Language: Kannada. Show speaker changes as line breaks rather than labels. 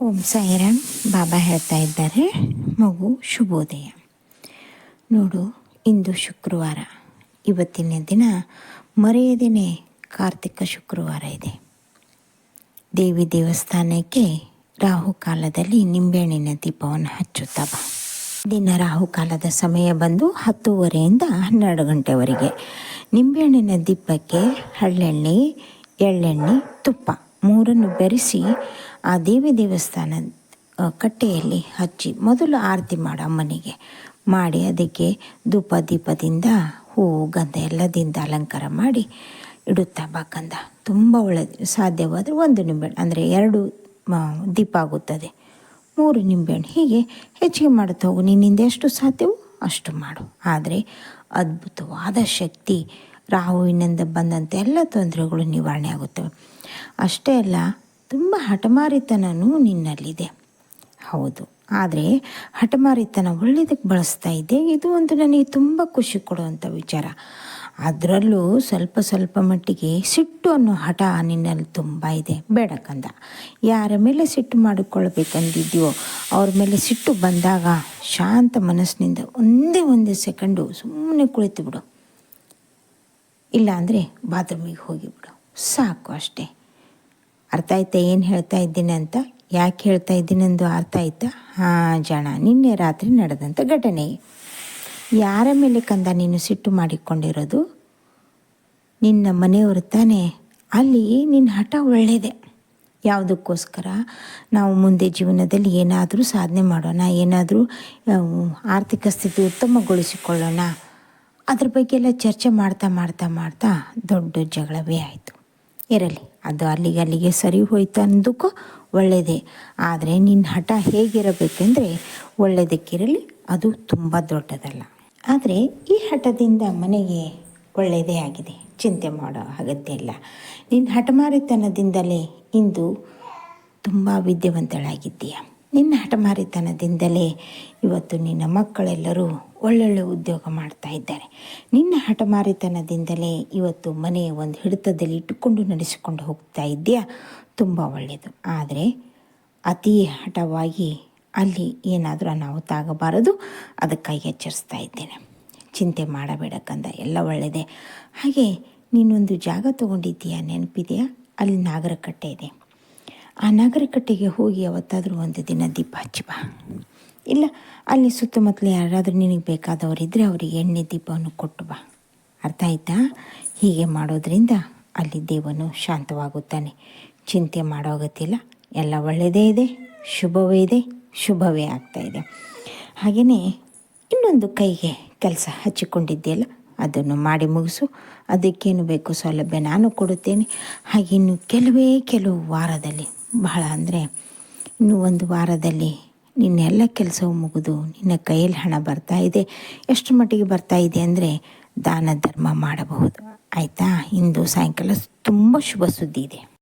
ಓಂ ಸಾಯಿರಾಮ್. ಬಾಬಾ ಹೇಳ್ತಾ ಇದ್ದಾರೆ. ಮಗು ಶುಭೋದಯ. ನೋಡು, ಇಂದು ಶುಕ್ರವಾರ. ಇವತ್ತಿನ ದಿನ ಮರೆಯದೇನೆ ಕಾರ್ತಿಕ ಶುಕ್ರವಾರ ಇದೆ. ದೇವಿ ದೇವಸ್ಥಾನಕ್ಕೆ ರಾಹುಕಾಲದಲ್ಲಿ ನಿಂಬೆಹಣ್ಣಿನ ದೀಪವನ್ನು ಹಚ್ಚುತ್ತಾ ಬಾ. ದಿನ ರಾಹುಕಾಲದ ಸಮಯ ಬಂದು ಹತ್ತೂವರೆಯಿಂದ ಹನ್ನೆರಡು ಗಂಟೆವರೆಗೆ. ನಿಂಬೆಹಣ್ಣಿನ ದೀಪಕ್ಕೆ ಹಳ್ಳೆಣ್ಣೆ, ಎಳ್ಳೆಣ್ಣೆ, ತುಪ್ಪ. ಮೂರನ್ನು ಬೆರೆಸಿ ಆ ದೇವಿ ದೇವಸ್ಥಾನ ಕಟ್ಟೆಯಲ್ಲಿ ಹಚ್ಚಿ ಮೊದಲು ಆರತಿ ಮಾಡು ಅಮ್ಮನಿಗೆ. ಮಾಡಿ ಅದಕ್ಕೆ ಧೂಪ ದೀಪದಿಂದ ಹೂವು ಗಂಧ ಎಲ್ಲದಿಂದ ಅಲಂಕಾರ ಮಾಡಿ ಇಡುತ್ತಾ ಬಾಕಂದ ತುಂಬ ಒಳ್ಳೆಯದು ಸಾಧ್ಯವಾದರೆ ಒಂದು ನಿಂಬೆಹಣ್ಣು ಅಂದರೆ ಎರಡು ದೀಪ ಆಗುತ್ತದೆ. ಮೂರು ನಿಂಬೆಹಣ್ಣು ಹೀಗೆ ಹೆಚ್ಚಿಗೆ ಮಾಡುತ್ತಾ ಹೋಗು. ನಿನ್ನಿಂದ ಎಷ್ಟು ಸಾಧ್ಯವೋ ಅಷ್ಟು ಮಾಡು. ಆದರೆ ಅದ್ಭುತವಾದ ಶಕ್ತಿ ರಾಹುವಿನಿಂದ ಬಂದಂಥ ಎಲ್ಲ ತೊಂದರೆಗಳು ನಿವಾರಣೆ ಆಗುತ್ತವೆ. ಅಷ್ಟೇ ಅಲ್ಲ, ತುಂಬ ಹಠಮಾರಿತನನೂ ನಿನ್ನಲ್ಲಿದೆ. ಹೌದು, ಆದರೆ ಹಠಮಾರಿತನ ಒಳ್ಳೆಯದಕ್ಕೆ ಬಳಸ್ತಾ ಇದ್ದೆ. ಇದು ಒಂದು ನನಗೆ ತುಂಬ ಖುಷಿ ಕೊಡುವಂಥ ವಿಚಾರ. ಅದರಲ್ಲೂ ಸ್ವಲ್ಪ ಸ್ವಲ್ಪ ಮಟ್ಟಿಗೆ ಸಿಟ್ಟು ಅನ್ನೋ ಹಠ ನಿನ್ನಲ್ಲಿ ತುಂಬ ಇದೆ. ಬೇಡಕ್ಕಂದ ಕಂದ. ಯಾರ ಮೇಲೆ ಸಿಟ್ಟು ಮಾಡಿಕೊಳ್ಬೇಕಂದಿದ್ಯೋ, ಅವ್ರ ಮೇಲೆ ಸಿಟ್ಟು ಬಂದಾಗ ಶಾಂತ ಮನಸ್ಸಿನಿಂದ ಒಂದೇ ಒಂದೇ ಸೆಕೆಂಡು ಸುಮ್ಮನೆ ಕುಳಿತು ಬಿಡು ಇಲ್ಲಾಂದರೆ ಬಾತ್ರೂಮಿಗೆ ಹೋಗಿಬಿಡು ಸಾಕು ಅಷ್ಟೇ. ಅರ್ಥ ಆಯ್ತಾ? ಏನು ಹೇಳ್ತಾ ಇದ್ದೀನಿ ಅಂತ? ಯಾಕೆ ಹೇಳ್ತಾ ಇದ್ದೀನಿ ಎಂದು ಅರ್ಥ ಆಯ್ತಾ? ಹಾಂ ಜಾಣ ನಿನ್ನೆ ರಾತ್ರಿ ನಡೆದಂಥ ಘಟನೆ. ಯಾರ ಮೇಲೆ ಕಂದ ನೀನು ಸಿಟ್ಟು ಮಾಡಿಕೊಂಡಿರೋದು? ನಿನ್ನ ಮನೆಯವರು ತಾನೇ? ಅಲ್ಲಿ ನಿನ್ನ ಹಠ ಒಳ್ಳೆಯದೆ ಯಾವುದಕ್ಕೋಸ್ಕರ ನಾವು ಮುಂದೆ ಜೀವನದಲ್ಲಿ ಏನಾದರೂ ಸಾಧನೆ ಮಾಡೋಣ, ಏನಾದರೂ ಆರ್ಥಿಕ ಸ್ಥಿತಿ ಉತ್ತಮಗೊಳಿಸಿಕೊಳ್ಳೋಣ. ಅದ್ರ ಬಗ್ಗೆ ಎಲ್ಲ ಚರ್ಚೆ ಮಾಡ್ತಾ ಮಾಡ್ತಾ ಮಾಡ್ತಾ ದೊಡ್ಡ ಜಗಳವೇ ಆಯಿತು. ಇರಲಿ, ಅದು ಅಲ್ಲಿಗೆ ಅಲ್ಲಿಗೆ ಸರಿ ಹೋಯ್ತು ಅಂದಕ್ಕೂ ಒಳ್ಳೆಯದೇ ಆದರೆ ನಿನ್ನ ಹಠ ಹೇಗಿರಬೇಕೆಂದರೆ ಒಳ್ಳೆಯದಕ್ಕಿರಲಿ ಅದು ತುಂಬ ದೊಡ್ಡದಲ್ಲ. ಆದರೆ ಈ ಹಠದಿಂದ ಮನೆಗೆ ಒಳ್ಳೆಯದೇ ಆಗಿದೆ. ಚಿಂತೆ ಮಾಡೋ ಅಗತ್ಯ ಇಲ್ಲ. ನಿನ್ನ ಹಠಮಾರಿತನದಿಂದಲೇ ಇಂದು ತುಂಬ ವಿದ್ಯಾವಂತಳಾಗಿದ್ದೀಯ. ನಿನ್ನ ಹಠಮಾರಿತನದಿಂದಲೇ ಇವತ್ತು ನಿನ್ನ ಮಕ್ಕಳೆಲ್ಲರೂ ಒಳ್ಳೊಳ್ಳೆ ಉದ್ಯೋಗ ಮಾಡ್ತಾ ಇದ್ದಾರೆ. ನಿನ್ನ ಹಠಮಾರಿತನದಿಂದಲೇ ಇವತ್ತು ಮನೆಯ ಒಂದು ಹಿಡಿತದಲ್ಲಿ ಇಟ್ಟುಕೊಂಡು ನಡೆಸಿಕೊಂಡು ಹೋಗ್ತಾ ಇದೆಯಾ ತುಂಬ ಒಳ್ಳೆಯದು ಆದರೆ ಅತಿ ಹಠವಾಗಿ ಅಲ್ಲಿ ಏನಾದರೂ ಅನಾಹುತ ಅದಕ್ಕಾಗಿ ಎಚ್ಚರಿಸ್ತಾ ಇದ್ದೇನೆ. ಚಿಂತೆ ಮಾಡಬೇಡ ಕಂದ, ಎಲ್ಲ ಒಳ್ಳೆಯದೆ ಹಾಗೆ ನೀನೊಂದು ಜಾಗ ತಗೊಂಡಿದ್ದೀಯಾ ನೆನಪಿದೆಯಾ? ಅಲ್ಲಿ ನಾಗರಕಟ್ಟೆ ಇದೆ. ಆ ನಾಗರಕಟ್ಟೆಗೆ ಹೋಗಿ ಯಾವತ್ತಾದರೂ ಒಂದು ದಿನ ದೀಪ ಹಚ್ಚಿ ಬಾ. ಇಲ್ಲ, ಅಲ್ಲಿ ಸುತ್ತಮುತ್ತಲು ಯಾರಾದರೂ ನಿನಗೆ ಬೇಕಾದವರಿದ್ದರೆ ಅವರಿಗೆ ಎಣ್ಣೆ ದೀಪವನ್ನು ಕೊಟ್ಟು ಬಾ. ಅರ್ಥ ಆಯ್ತಾ? ಹೀಗೆ ಮಾಡೋದ್ರಿಂದ ಅಲ್ಲಿ ದೇವನು ಶಾಂತವಾಗುತ್ತಾನೆ. ಚಿಂತೆ ಮಾಡೋ ಎಲ್ಲ ಒಳ್ಳೆಯದೇ ಇದೆ. ಶುಭವೇ ಇದೆ. ಶುಭವೇ ಆಗ್ತಾ ಇದೆ. ಹಾಗೆಯೇ ಇನ್ನೊಂದು ಕೈಗೆ ಕೆಲಸ ಹಚ್ಚಿಕೊಂಡಿದ್ದೆಯಲ್ಲ, ಅದನ್ನು ಮಾಡಿ ಮುಗಿಸು. ಅದಕ್ಕೇನು ಬೇಕು ಸೌಲಭ್ಯ ನಾನು ಕೊಡುತ್ತೇನೆ. ಹಾಗೆ ಇನ್ನು ಕೆಲವೇ ಕೆಲವು ವಾರದಲ್ಲಿ, ಬಹಳ ಅಂದರೆ ಇನ್ನು ಒಂದು ವಾರದಲ್ಲಿ ನಿನ್ನೆಲ್ಲ ಕೆಲಸವು ಮುಗಿದು ನಿನ್ನ ಕೈಯಲ್ಲಿ ಹಣ ಬರ್ತಾ ಇದೆ. ಎಷ್ಟು ಮಟ್ಟಿಗೆ ಬರ್ತಾ ಇದೆ ಅಂದರೆ ದಾನ ಧರ್ಮ ಮಾಡಬಹುದು. ಆಯಿತಾ? ಇಂದು ಸಾಯಂಕಾಲ ತುಂಬ ಶುಭ ಸುದ್ದಿ ಇದೆ.